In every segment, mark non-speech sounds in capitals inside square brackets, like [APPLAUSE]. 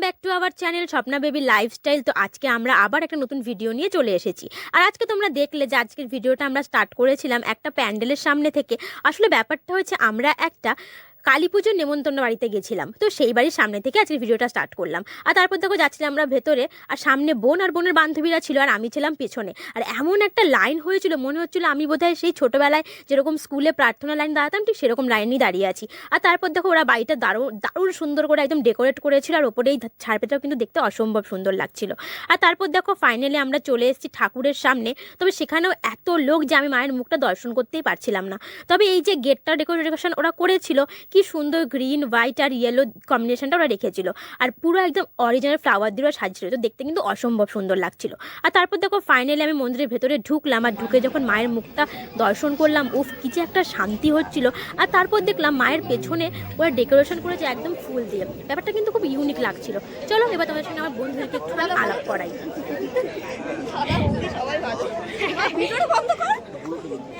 Our channel Swapna baby lifestyle তো আজকে আমরা আবার একটা নতুন ভিডিও নিয়ে চলে এসেছি। আর আজকে তোমরা দেখলে যে আজকের ভিডিওটা আমরা স্টার্ট করেছিলাম একটা প্যান্ডেলের সামনে থেকে। আসলে ব্যাপারটা হচ্ছে আমরা একটা কালী পুজোর নেমন্তন্ন বাড়িতে গেছিলাম। তো সেই বাড়ির সামনে থেকে আজকে ভিডিওটা স্টার্ট করলাম। আর তারপর দেখো যাচ্ছিলাম আমরা ভেতরে, আর সামনে বোন আর বোনের বান্ধবীরা ছিল, আর আমি ছিলাম পেছনে। আর এমন একটা লাইন হয়েছিল, মনে হচ্ছিল আমি বোধহয় সেই ছোটোবেলায় যেরকম স্কুলে প্রার্থনা লাইন দাঁড়াতাম, ঠিক সেরকম লাইনই দাঁড়িয়ে আছি। আর তারপর দেখো ওরা বাড়িটা দারুণ দারুণ সুন্দর করে একদম ডেকোরেট করেছিল, আর ওপরেই ছাড়পেটাও কিন্তু দেখতে অসম্ভব সুন্দর লাগছিল। আর তারপর দেখো ফাইনালি আমরা চলে এসেছি ঠাকুরের সামনে। তবে সেখানেও এত লোক যে আমি মায়ের মুখটা দর্শন করতেই পারছিলাম না। তবে এই যে গেটটা ডেকোরেশন ওরা করেছিল কি সুন্দর গ্রিন হোয়াইট আর ইয়েলো কম্বিনেশনটা ওরা রেখেছিল। আর পুরো একদম অরিজিনাল ফ্লাওয়ার দিয়ে ওরা সাজছিল তো দেখতে কিন্তু অসম্ভব সুন্দর লাগছিল। আর তারপর দেখো ফাইনালি আমি মন্দিরের ভেতরে ঢুকলাম আর ঢুকে যখন মায়ের মুখটা দর্শন করলাম, উফ, কি যে একটা শান্তি হচ্ছিল। আর তারপর দেখলাম মায়ের পেছনে ওরা ডেকোরেশন করেছে একদম ফুল দিয়ে। ব্যাপারটা কিন্তু খুব ইউনিক লাগছিল। চলো, এবার তোমাদের সঙ্গে আমার বন্ধুদেরকে একটু আলাপ করাই।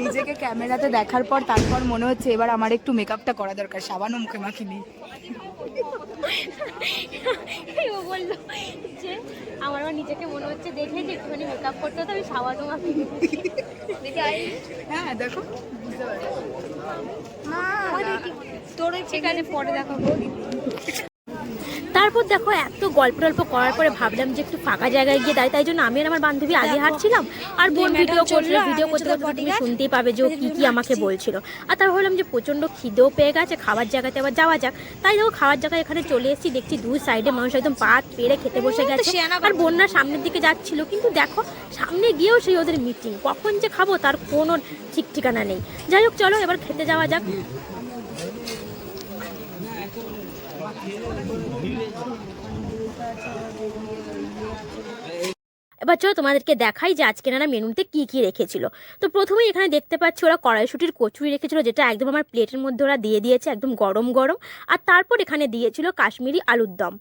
নিজেকে ক্যামেরাতে দেখার পর তারপর মনে হচ্ছে এবার আমার একটু মেকআপটা করা দরকার সাবানও মুখে মাখিনি। ও বলল যে আমার আবার নিজেকে মনে হচ্ছে দেখে যে একটুখানি মেকআপ করতে হতো আমি তোমা দেখে হ্যাঁ দেখো বুঝতে পারছ। তোর আছে পরে দেখাবো। [LAUGHS] তারপর দেখো এত গল্প টল্প করার পরে ভাবলাম যে একটু ফাঁকা জায়গায় গিয়ে দাঁড়িয়ে তাই জন্য আমি আর আমার বান্ধবী আগে হাঁটছিলাম আর বোন ভিডিও করছিল ভিডিও করতে করতে তুমি শুনতেই পাবে যে ও কী কী আমাকে বলছিল। আর তারপর ভাবলাম যে প্রচণ্ড খিদেও পেয়ে গেছে খাবার জায়গাতে আবার যাওয়া যাক। তাই দেখো খাবার জায়গায় এখানে চলে এসেছি দেখছি দুই সাইডে মানুষ একদম পাত পেরে খেতে বসে গেছে। আর বন্যা সামনের দিকে যাচ্ছিল কিন্তু দেখো সামনে গিয়েও সেই ওদের মিটিং কখন যে খাব তার কোনো ঠিক ঠিকানা নেই। যাই হোক চলো এবার খেতে যাওয়া যাক। এবার চলো তোমাদেরকে দেখাই যে আজকে নানা মেনুতে কি কি রেখেছিল। তো প্রথমেই এখানে দেখতে পাচ্ছি ওরা কড়াইশুটির কচুরি রেখেছিল, যেটা একদম আমার প্লেটের মধ্যে ওরা দিয়ে দিয়েছে, একদম গরম গরম আর তারপর এখানে দিয়েছিল কাশ্মীরি আলুর দম।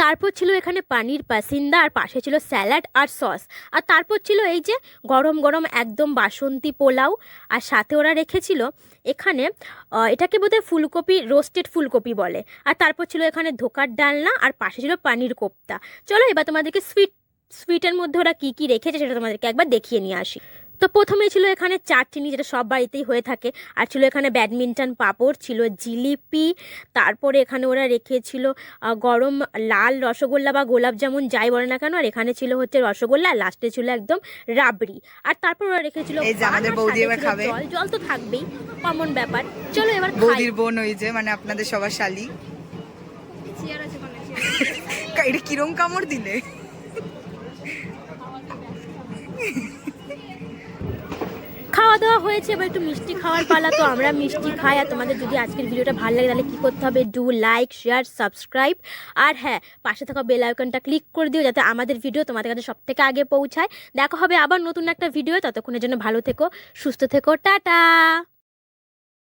তারপর ছিল এখানে পানির পাসিন্দা আর পাশে ছিল স্যালাড আর সস। আর তারপর ছিল এই যে গরম গরম একদম বাসন্তী পোলাও, আর সাথে ওরা রেখেছিল এখানে এটাকে বোধহয় ফুলকপি রোস্টেড ফুলকপি বলে। আর তারপর ছিল এখানে ধোকার ডালনা, আর পাশে ছিল পানির কোপ্তা। চলো এবার তোমাদেরকে সুইট সুইটের মধ্যে ওরা কী কী রেখেছে সেটা তোমাদেরকে একবার দেখিয়ে নিয়ে আসি। তো প্রথমে ছিল এখানে চাটনি যেটা সব বাড়িতেই হয়ে থাকে। আর ছিল এখানে ব্যাডমিন্টন পাঁপড় ছিল জিলিপি তারপরে এখানে ওরা রেখেছিল গরম লাল রসগোল্লা বা গোলাপ জামুন যাই বলে না কেন। আর এখানে ছিল হচ্ছে রসগোল্লা আর লাস্টে ছিল একদম রাবড়ি। আর তারপর ওরা রেখেছিল। জল। জল তো থাকবেই কমন ব্যাপার। চলো এবার খাই। বৌদির বোন ওই যে মানে আপনাদের সবার শালি। [LAUGHS] এটা কিরম কামড় দিলে? দাওয়া হয়েছে, এবার একটু মিষ্টি খাওয়ার পালা। তো আমরা মিষ্টি খাই, আর তোমাদের যদি আজকের ভিডিওটা ভালো লাগে, তাহলে কী করতে হবে? ডু লাইক শেয়ার সাবস্ক্রাইব আর হ্যাঁ পাশে থাকা বেল আইকনটা ক্লিক করে দিও, যাতে আমাদের ভিডিও তোমাদের কাছে সব থেকে আগে পৌঁছায়। দেখা হবে আবার নতুন একটা ভিডিও ততক্ষণের জন্য ভালো থেকো, সুস্থ থেকো, টাটা!